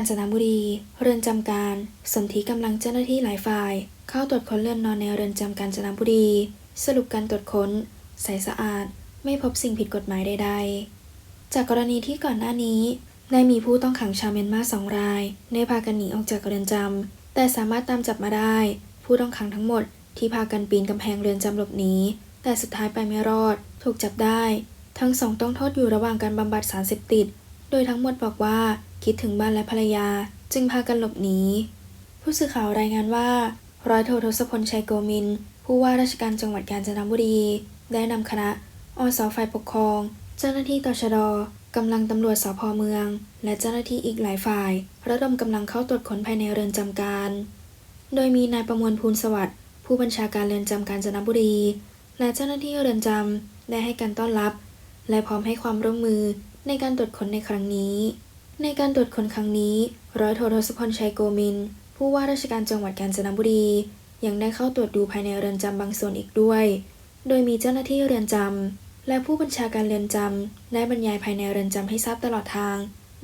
าญจนบุรี เรือนจำการ สนธิกำลังเจ้าหน้าที่หลายฝ่าย เข้าตรวจค้นเรือนนอนในเรือนจำกาญจนบุรี สรุปการตรวจค้น ใสสะอาด ไม่พบสิ่งผิดกฎหมายใด ๆ จากกรณีที่ก่อนหน้านี้ได้มีผู้ต้องขังชาวเมียนมาสองรายได้พากันหนีออกจากเรือนจำแต่สามารถตามจับมาได้ ผู้ต้องขังทั้งหมดที่พากันปีนกำแพงเรือนจำหลบหนีแต่สุดท้ายไปไม่รอด ถูกจับได้ ทั้งสองต้องโทษอยู่ระหว่างการบำบัดสารเสพติด โดยทั้งหมดบอกว่า คิดถึงบ้านและภรรยาจึงพากันหลบหนี ผู้สื่อข่าวรายงานว่า ร้อยโททศพลชัยโกมิน ผู้ว่าราชการจังหวัดกาญจนบุรี ได้นำคณะอสฝ่ายปกครอง เจ้าหน้าที่ตชดกำลังตำรวจสพเมือง และเจ้าหน้าที่อีกหลายฝ่าย ระดมกำลังเข้าตรวจค้นภายในเรือนจำการ โดยมีนายประมวลภูลสวัสดิ์ผู้บัญชาการเรือนจำกาญจนบุรี และเจ้าหน้าที่เรือนจำได้ให้การต้อนรับ และพร้อมให้ความร่วมมือในการตรวจค้นในครั้งนี้ ในการตรวจคนครั้งนี้ ร้อยโททศพลชัยโกมิน ผู้ว่าราชการจังหวัดกาญจนบุรี ยังได้เข้าตรวจดูภายในเรือนจำบางส่วนอีกด้วย โดยมีเจ้าหน้าที่เรือนจำและผู้บัญชาการเรือนจำได้บรรยายภายในเรือนจำให้ทราบตลอดทาง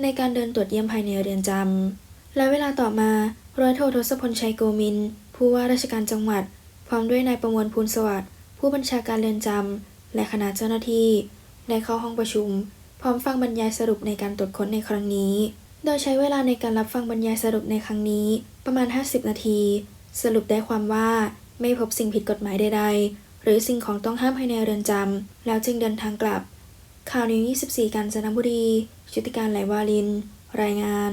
ในการเดินตรวจเยี่ยมภายในเรือนจำและเวลาต่อมาร้อยโททศพลชัยโกมิน ผู้ว่าราชการจังหวัด พร้อมด้วยนายประมวลภูลสวัสดิ์ผู้บัญชาการเรือนจำและคณะเจ้าหน้าที่ ได้เข้าห้องประชุม พร้อมฟังบรรยายสรุปในการตรวจค้นในครั้งนี้ โดยใช้เวลาในการรับฟังบรรยายสรุปในครั้งนี้ประมาณ 50 นาที สรุปได้ความว่าไม่พบสิ่งผิดกฎหมายใดๆ หรือสิ่งของต้องห้ามภายในเรือนจำ แล้วจึงเดินทางกลับ ข่าวนิว24 กาญจนบุรี ชุติการไหลวาลิน รายงาน